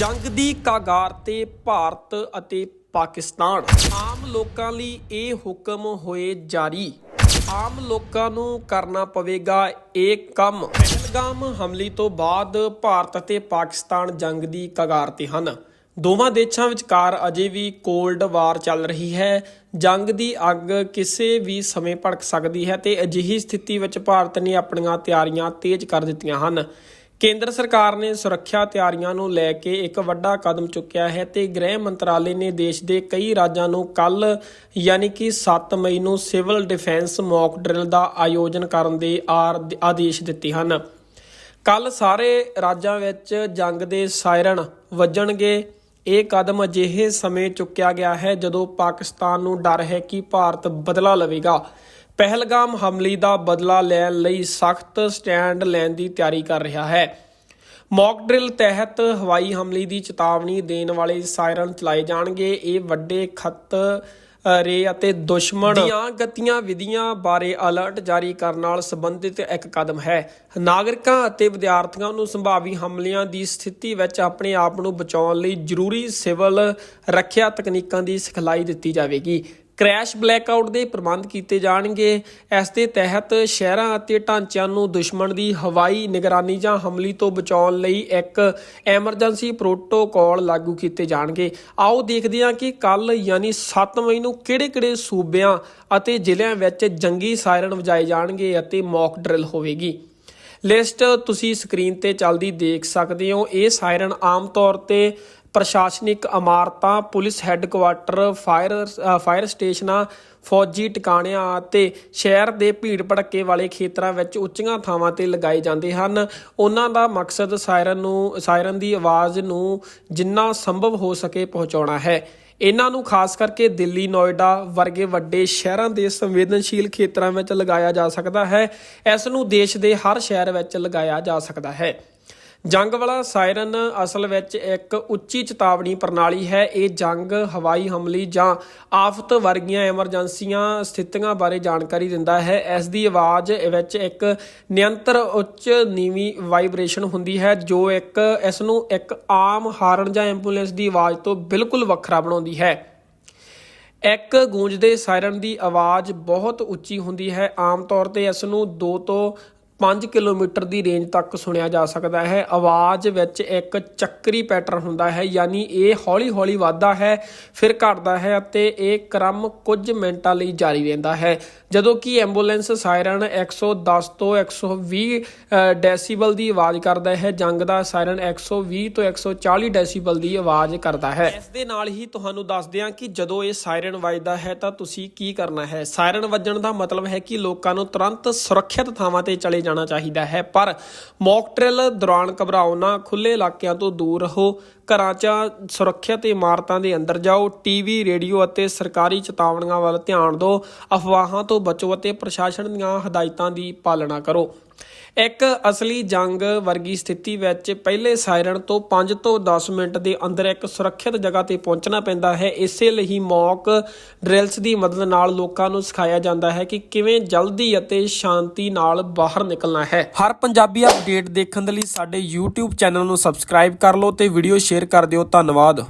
ਜੰਗ ਦੀ ਕਾਗਾਰ ਤੇ ਭਾਰਤ ਅਤੇ ਪਾਕਿਸਤਾਨ। ਆਮ ਲੋਕਾਂ ਲਈ ਇਹ ਹੁਕਮ ਹੋਏ ਜਾਰੀ। ਆਮ ਲੋਕਾਂ ਨੂੰ ਕਰਨਾ ਪਵੇਗਾ ਇਹ ਕੰਮ। ਪਹਿਲਗਾਮ ਹਮਲੇ ਤੋਂ ਬਾਅਦ ਭਾਰਤ ਅਤੇ ਪਾਕਿਸਤਾਨ ਜੰਗ ਦੀ ਕਗਾਰ ਤੇ ਹਨ। ਦੋਵਾਂ ਦੇਸ਼ਾਂ ਵਿਚਕਾਰ ਅਜੇ ਵੀ ਕੋਲਡ ਵਾਰ ਚੱਲ ਰਹੀ ਹੈ। ਜੰਗ ਦੀ ਅੱਗ ਕਿਸੇ ਵੀ ਸਮੇਂ ਭੜਕ ਸਕਦੀ ਹੈ ਤੇ ਅਜਿਹੀ ਸਥਿਤੀ ਵਿੱਚ ਭਾਰਤ ਨੇ ਆਪਣੀਆਂ ਤਿਆਰੀਆਂ ਤੇਜ਼ ਕਰ ਦਿੱਤੀਆਂ ਹਨ। ਕੇਂਦਰ ਸਰਕਾਰ ਨੇ ਸੁਰੱਖਿਆ ਤਿਆਰੀਆਂ ਨੂੰ ਲੈ ਕੇ ਇੱਕ ਵੱਡਾ ਕਦਮ ਚੁੱਕਿਆ ਹੈ ਤੇ ਗ੍ਰਹਿ ਮੰਤਰਾਲੇ ਨੇ ਦੇਸ਼ ਦੇ ਕਈ ਰਾਜਾਂ ਨੂੰ ਕੱਲ ਯਾਨੀ ਕਿ 7 ਮਈ ਨੂੰ ਸਿਵਲ ਡਿਫੈਂਸ ਮੌਕ ਡਰਿਲ ਦਾ ਆਯੋਜਨ ਕਰਨ ਦੇ ਆਦੇਸ਼ ਦਿੱਤੇ ਹਨ। ਕੱਲ ਸਾਰੇ ਰਾਜਾਂ ਵਿੱਚ ਜੰਗ ਦੇ ਸਾਇਰਨ ਵੱਜਣਗੇ। ਇਹ ਕਦਮ ਅਜਿਹੇ ਸਮੇਂ ਚੁੱਕਿਆ ਗਿਆ ਹੈ ਜਦੋਂ ਪਾਕਿਸਤਾਨ ਨੂੰ ਡਰ ਹੈ ਕਿ ਭਾਰਤ ਬਦਲਾ ਲਵੇਗਾ। ਪਹਿਲਗਾਮ ਹਮਲੇ ਦਾ ਬਦਲਾ ਲੈਣ ਲਈ ਸਖਤ ਸਟੈਂਡ ਲੈਣ ਦੀ ਤਿਆਰੀ ਕਰ ਰਿਹਾ ਹੈ। ਮੌਕ ਡਰਿਲ ਤਹਿਤ ਹਵਾਈ ਹਮਲੇ ਦੀ ਚੇਤਾਵਨੀ ਦੇਣ ਵਾਲੇ ਸਾਇਰਨ ਚਲਾਏ ਜਾਣਗੇ। ਇਹ ਵੱਡੇ ਖਤ ਰੇ ਅਤੇ ਦੁਸ਼ਮਣ ਦੀਆਂ ਗਤੀਆਂ ਵਿਧੀਆਂ ਬਾਰੇ ਅਲਰਟ ਜਾਰੀ ਕਰਨ ਨਾਲ ਸੰਬੰਧਿਤ ਇੱਕ ਕਦਮ ਹੈ। ਨਾਗਰਿਕਾਂ ਅਤੇ ਵਿਦਿਆਰਥੀਆਂ ਨੂੰ ਸੰਭਾਵੀ ਹਮਲਿਆਂ ਦੀ ਸਥਿਤੀ ਵਿੱਚ ਆਪਣੇ ਆਪ ਨੂੰ ਬਚਾਉਣ ਲਈ ਜ਼ਰੂਰੀ ਸਿਵਲ ਰੱਖਿਆ ਤਕਨੀਕਾਂ ਦੀ ਸਿਖਲਾਈ ਦਿੱਤੀ ਜਾਵੇਗੀ। ਕ੍ਰੈਸ਼ ਬਲੈਕਆਊਟ ਦੇ ਪ੍ਰਬੰਧ ਕੀਤੇ ਜਾਣਗੇ। ਇਸ ਦੇ ਤਹਿਤ ਸ਼ਹਿਰਾਂ ਅਤੇ ਢਾਂਚਿਆਂ ਨੂੰ ਦੁਸ਼ਮਣ ਦੀ ਹਵਾਈ ਨਿਗਰਾਨੀ ਜਾਂ ਹਮਲੇ ਤੋਂ ਬਚਾਉਣ ਲਈ ਇੱਕ ਐਮਰਜੈਂਸੀ ਪ੍ਰੋਟੋਕਾਲ ਲਾਗੂ ਕੀਤੇ ਜਾਣਗੇ। ਆਓ ਦੇਖਦੇ ਹਾਂ ਕਿ ਕੱਲ ਯਾਨੀ 7 ਮਈ ਨੂੰ ਕਿਹੜੇ-ਕਿਹੜੇ ਸੂਬਿਆਂ ਅਤੇ ਜ਼ਿਲ੍ਹਿਆਂ ਵਿੱਚ ਜੰਗੀ ਸਾਇਰਨ ਵਜਾਏ ਜਾਣਗੇ ਅਤੇ ਮੌਕ ਡਰਿਲ ਹੋਵੇਗੀ। ਲਿਸਟ ਤੁਸੀਂ ਸਕਰੀਨ ਤੇ ਚੱਲਦੀ ਦੇਖ ਸਕਦੇ ਹੋ। ਇਹ ਸਾਇਰਨ ਆਮ ਤੌਰ ਤੇ ਪ੍ਰਸ਼ਾਸਨਿਕ ਇਮਾਰਤਾਂ, ਪੁਲਿਸ ਹੈੱਡਕੁਆਟਰ, ਫਾਇਰ ਫਾਇਰ ਸਟੇਸ਼ਨਾਂ, ਫੌਜੀ ਟਿਕਾਣਿਆਂ ਅਤੇ ਸ਼ਹਿਰ ਦੇ ਭੀੜ ਭੜੱਕੇ ਵਾਲੇ ਖੇਤਰਾਂ ਵਿੱਚ ਉੱਚੀਆਂ ਥਾਵਾਂ ਤੇ ਲਗਾਏ ਜਾਂਦੇ ਹਨ। ਉਹਨਾਂ ਦਾ ਮਕਸਦ ਸਾਇਰਨ ਨੂੰ, ਸਾਇਰਨ ਦੀ ਆਵਾਜ਼ ਨੂੰ ਜਿੰਨਾ ਸੰਭਵ ਹੋ ਸਕੇ ਪਹੁੰਚਾਉਣਾ ਹੈ। ਇਹਨਾਂ ਨੂੰ ਖਾਸ ਕਰਕੇ ਦਿੱਲੀ, ਨੋਇਡਾ ਵਰਗੇ ਵੱਡੇ ਸ਼ਹਿਰਾਂ ਦੇ ਸੰਵੇਦਨਸ਼ੀਲ ਖੇਤਰਾਂ ਵਿੱਚ ਲਗਾਇਆ ਜਾ ਸਕਦਾ ਹੈ। ਇਸ ਨੂੰ ਦੇਸ਼ ਦੇ ਹਰ ਸ਼ਹਿਰ ਵਿੱਚ ਲਗਾਇਆ ਜਾ ਸਕਦਾ ਹੈ। ਜੰਗ ਵਾਲਾ ਸਾਇਰਨ ਅਸਲ ਵਿੱਚ ਇੱਕ ਉੱਚੀ ਚੇਤਾਵਨੀ ਪ੍ਰਣਾਲੀ ਹੈ। ਇਹ ਜੰਗ ਹਵਾਈ ਹਮਲੇ ਜਾਂ ਆਫਤ ਵਰਗੀਆਂ ਐਮਰਜੈਂਸੀਆਂ ਸਥਿਤੀਆਂ ਬਾਰੇ ਜਾਣਕਾਰੀ ਦਿੰਦਾ ਹੈ। ਇਸ ਦੀ ਆਵਾਜ਼ ਵਿੱਚ ਇੱਕ ਨਿਯੰਤਰ ਉੱਚ ਨੀਵੀਂ ਵਾਈਬ੍ਰੇਸ਼ਨ ਹੁੰਦੀ ਹੈ, ਜੋ ਇੱਕ ਇਸ ਨੂੰ ਇੱਕ ਆਮ ਹਾਰਨ ਜਾਂ ਐਂਬੂਲੈਂਸ ਦੀ ਆਵਾਜ਼ ਤੋਂ ਬਿਲਕੁਲ ਵੱਖਰਾ ਬਣਾਉਂਦੀ ਹੈ। ਇੱਕ ਗੂੰਜਦੇ ਸਾਇਰਨ ਦੀ ਆਵਾਜ਼ ਬਹੁਤ ਉੱਚੀ ਹੁੰਦੀ ਹੈ। ਆਮ ਤੌਰ ਤੇ ਇਸ ਨੂੰ 2 ਤੋਂ 5 ਕਿਲੋਮੀਟਰ ਦੀ ਰੇਂਜ ਤੱਕ ਸੁਣਿਆ ਜਾ ਸਕਦਾ ਹੈ। ਆਵਾਜ਼ ਵਿੱਚ ਇੱਕ ਚੱਕਰੀ ਪੈਟਰਨ ਹੁੰਦਾ ਹੈ ਯਾਨੀ ਇਹ ਹੌਲੀ-ਹੌਲੀ ਵੱਧਦਾ ਹੈ ਫਿਰ ਘਟਦਾ ਹੈ ਅਤੇ ਇਹ ਕ੍ਰਮ ਕੁਝ ਮਿੰਟਾਂ ਲਈ ਜਾਰੀ ਰਹਿੰਦਾ ਹੈ। ਜਦੋਂ ਕਿ ਐਂਬੂਲੈਂਸ ਸਾਇਰਨ 110 ਤੋਂ 120 ਅ, ਡੈਸੀਬਲ ਦੀ ਆਵਾਜ਼ ਕਰਦਾ ਹੈ ਜੰਗ ਦਾ ਸਾਇਰਨ 120 ਤੋਂ 140 ਡੈਸੀਬਲ ਦੀ ਆਵਾਜ਼ ਕਰਦਾ ਹੈ। ਇਸ ਦੇ ਨਾਲ ਹੀ ਤੁਹਾਨੂੰ ਦੱਸਦੇ ਹਾਂ ਕਿ ਜਦੋਂ ਇਹ ਸਾਇਰਨ ਵੱਜਦਾ ਹੈ ਤਾਂ ਤੁਸੀਂ ਕੀ ਕਰਨਾ ਹੈ? ਸਾਇਰਨ ਵੱਜਣ ਦਾ ਮਤਲਬ ਹੈ ਕਿ ਲੋਕਾਂ ਨੂੰ ਤੁਰੰਤ ਸੁਰੱਖਿਅਤ ਥਾਵਾਂ ਤੇ ਚਲੇ ਜਾਣਾ ਚਾਹੀਦਾ ਹੈ। ਪਰ ਮੌਕ ਡਰਿਲ ਦੌਰਾਨ ਘਬਰਾਓ ਨਾ ਖੁੱਲੇ ਇਲਾਕਿਆਂ ਤੋਂ ਦੂਰ ਰਹੋ। ਘਰਾਂ 'ਚ ਸੁਰੱਖਿਅਤ ਇਮਾਰਤਾਂ ਦੇ ਅੰਦਰ ਜਾਓ। ਟੀਵੀ ਰੇਡੀਓ ਅਤੇ ਸਰਕਾਰੀ ਚੇਤਾਵਨੀਆਂ ਵੱਲ ਧਿਆਨ ਦਿਓ। ਅਫਵਾਹਾਂ ਤੋਂ ਬਚੋ ਅਤੇ ਪ੍ਰਸ਼ਾਸਨ ਦੀਆਂ ਹਦਾਇਤਾਂ ਦੀ ਪਾਲਣਾ ਕਰੋ। ਇੱਕ ਅਸਲੀ ਜੰਗ ਵਰਗੀ ਸਥਿਤੀ ਵਿੱਚ ਪਹਿਲੇ ਸਾਇਰਨ ਤੋਂ 5 ਤੋਂ 10 ਮਿੰਟ ਦੇ ਅੰਦਰ ਇੱਕ ਸੁਰੱਖਿਅਤ ਜਗ੍ਹਾ ਤੇ ਪਹੁੰਚਣਾ ਪੈਂਦਾ ਹੈ। ਇਸੇ ਲਈ ਮੌਕ ਡਰਿਲਸ ਦੀ ਮਦਦ ਨਾਲ ਲੋਕਾਂ ਨੂੰ ਸਿਖਾਇਆ ਜਾਂਦਾ ਹੈ ਕਿ ਕਿਵੇਂ ਜਲਦੀ ਅਤੇ ਸ਼ਾਂਤੀ ਨਾਲ ਬਾਹਰ ਨਿਕਲਣਾ ਹੈ। ਹਰ ਪੰਜਾਬੀ ਅਪਡੇਟ ਦੇਖਣ ਦੇ ਲਈ ਸਾਡੇ YouTube ਚੈਨਲ ਨੂੰ ਸਬਸਕ੍ਰਾਈਬ ਕਰ ਲਓ ਤੇ ਵੀਡੀਓ ਸ਼ੇਅਰ ਕਰ ਦਿਓ। ਧੰਨਵਾਦ।